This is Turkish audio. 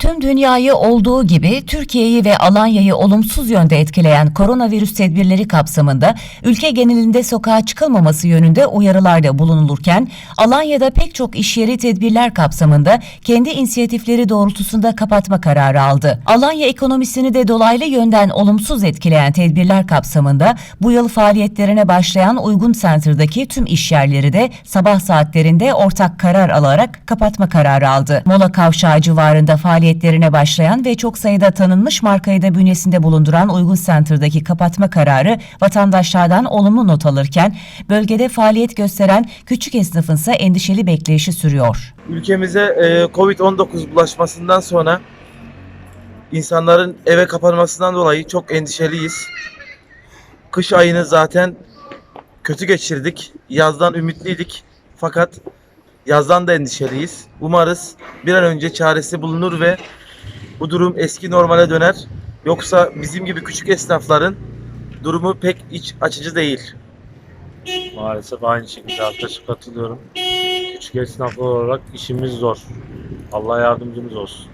Tüm dünyayı olduğu gibi Türkiye'yi ve Alanya'yı olumsuz yönde etkileyen koronavirüs tedbirleri kapsamında ülke genelinde sokağa çıkılmaması yönünde uyarılarda bulunulurken Alanya'da pek çok iş yeri tedbirler kapsamında kendi inisiyatifleri doğrultusunda kapatma kararı aldı. Alanya ekonomisini de dolaylı yönden olumsuz etkileyen tedbirler kapsamında bu yıl faaliyetlerine başlayan Uygun Center'daki tüm iş yerleri de sabah saatlerinde ortak karar alarak kapatma kararı aldı. Mola Kavşağı civarında faaliyetlerine başlayan ve çok sayıda tanınmış markayı da bünyesinde bulunduran Uygun Center'daki kapatma kararı vatandaşlardan olumlu not alırken bölgede faaliyet gösteren küçük esnafın ise endişeli bekleyişi sürüyor. Ülkemize e, Covid-19 bulaşmasından sonra insanların eve kapanmasından dolayı çok endişeliyiz. Kış ayını zaten kötü geçirdik. Yazdan ümitliydik. Fakat yazdan da endişeliyiz. Umarız bir an önce çaresi bulunur ve bu durum eski normale döner. Yoksa bizim gibi küçük esnafların durumu pek iç açıcı değil. Maalesef aynı şekilde arkadaşa katılıyorum. Küçük esnaflar olarak işimiz zor. Allah yardımcımız olsun.